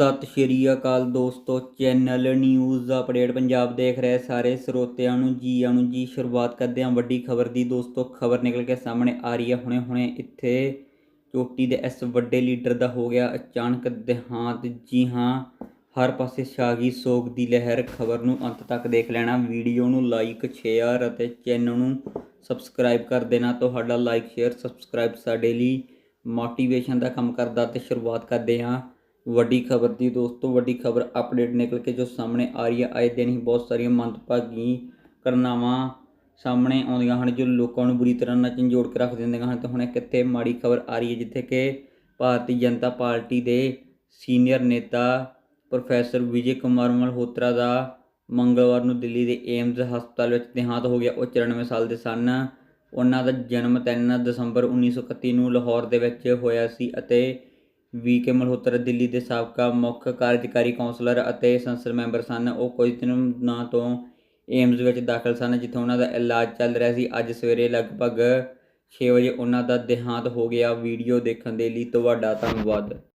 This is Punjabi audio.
ਸਤਿ ਸ਼੍ਰੀ ਅਕਾਲ ਦੋਸਤੋ, ਚੈਨਲ ਨਿਊਜ਼ ਅਪਡੇਟ ਪੰਜਾਬ ਦੇਖ ਰਹੇ ਸਾਰੇ ਸਰੋਤਿਆਂ ਨੂੰ ਜੀ ਆਇਆਂ ਨੂੰ ਜੀ, ਸ਼ੁਰੂਆਤ ਕਰਦੇ ਹਾਂ ਵੱਡੀ ਖਬਰ ਦੀ ਦੋਸਤੋ, ਖਬਰ ਨਿਕਲ ਕੇ ਸਾਹਮਣੇ ਆ ਰਹੀ ਹੈ ਹੁਣੇ ਹੁਣੇ ਇੱਥੇ ਚੋਟੀ ਦੇ ਇਸ ਵੱਡੇ ਲੀਡਰ ਦਾ ਹੋ ਗਿਆ ਅਚਾਨਕ ਦੇਹਾਂਤ, ਜੀ ਹਾਂ, ਹਰ ਪਾਸੇ ਸਾਗੀ ਸੋਗ ਦੀ ਲਹਿਰ, ਖਬਰ ਨੂੰ ਅੰਤ ਤੱਕ ਦੇਖ ਲੈਣਾ, ਵੀਡੀਓ ਨੂੰ ਲਾਈਕ ਸ਼ੇਅਰ ਅਤੇ ਚੈਨਲ ਨੂੰ ਸਬਸਕ੍ਰਾਈਬ ਕਰ ਦੇਣਾ, ਤੁਹਾਡਾ ਲਾਈਕ ਸ਼ੇਅਰ ਸਬਸਕ੍ਰਾਈਬ ਸਾਡੇ ਲਈ ਮੋਟੀਵੇਸ਼ਨ ਦਾ ਕੰਮ ਕਰਦਾ ਤੇ ਸ਼ੁਰੂਆਤ ਕਰਦੇ ਹਾਂ। ਵੱਡੀ ਖਬਰ ਦੀ ਦੋਸਤੋ ਵੱਡੀ ਖਬਰ ਅਪਡੇਟ ਨਿਕਲ ਕੇ ਜੋ ਸਾਹਮਣੇ ਆ ਰਹੀ ਹੈ। ਆਏ ਦਿਨ ਹੀ ਬਹੁਤ ਸਾਰੀਆਂ ਮੰਦਭਾਗੀ ਘਟਨਾਵਾਂ ਸਾਹਮਣੇ ਆਉਂਦੀਆਂ ਹਨ ਜੋ ਲੋਕਾਂ ਨੂੰ ਬੁਰੀ ਤਰ੍ਹਾਂ ਨਾਲ ਝੰਜੋੜ ਕੇ ਰੱਖ ਦਿੰਦੀਆਂ ਹਨ। ਤੇ ਹੁਣ ਇੱਕ ਇੱਥੇ ਮਾੜੀ ਖਬਰ ਆ ਰਹੀ ਹੈ ਜਿੱਥੇ ਕਿ ਭਾਰਤੀ ਜਨਤਾ ਪਾਰਟੀ ਦੇ ਸੀਨੀਅਰ ਨੇਤਾ ਪ੍ਰੋਫੈਸਰ ਵਿਜੇ ਕੁਮਾਰ ਮਲਹੋਤਰਾ ਦਾ ਮੰਗਲਵਾਰ ਨੂੰ ਦਿੱਲੀ ਦੇ ਏਮਜ਼ ਹਸਪਤਾਲ ਵਿੱਚ ਦੇਹਾਂਤ ਹੋ ਗਿਆ। ਉਹ 94 ਸਾਲ ਦੇ ਸਨ। ਉਹਨਾਂ ਦਾ ਜਨਮ 3 ਦਸੰਬਰ 1931 ਨੂੰ ਲਾਹੌਰ ਦੇ ਵਿੱਚ ਹੋਇਆ ਸੀ ਅਤੇ ਵੀ ਕੇ ਮਲਹੋਤਰਾ ਦਿੱਲੀ ਦੇ ਸਾਬਕਾ ਮੁੱਖ ਕਾਰਜਕਾਰੀ ਕੌਂਸਲਰ ਅਤੇ ਸੰਸਦ ਮੈਂਬਰ ਸਨ। ਉਹ ਕੁਝ ਦਿਨਾਂ ਤੋਂ ਏਮਜ਼ ਵਿੱਚ ਦਾਖਲ ਸਨ, ਜਿੱਥੇ ਉਹਨਾਂ ਦਾ ਇਲਾਜ ਚੱਲ ਰਿਹਾ ਸੀ। ਅੱਜ ਸਵੇਰੇ ਲਗਭਗ 6 ਵਜੇ ਉਹਨਾਂ ਦਾ ਦੇਹਾਂਤ ਹੋ ਗਿਆ। ਵੀਡੀਓ ਦੇਖਣ ਦੇ ਲਈ ਤੁਹਾਡਾ ਧੰਨਵਾਦ।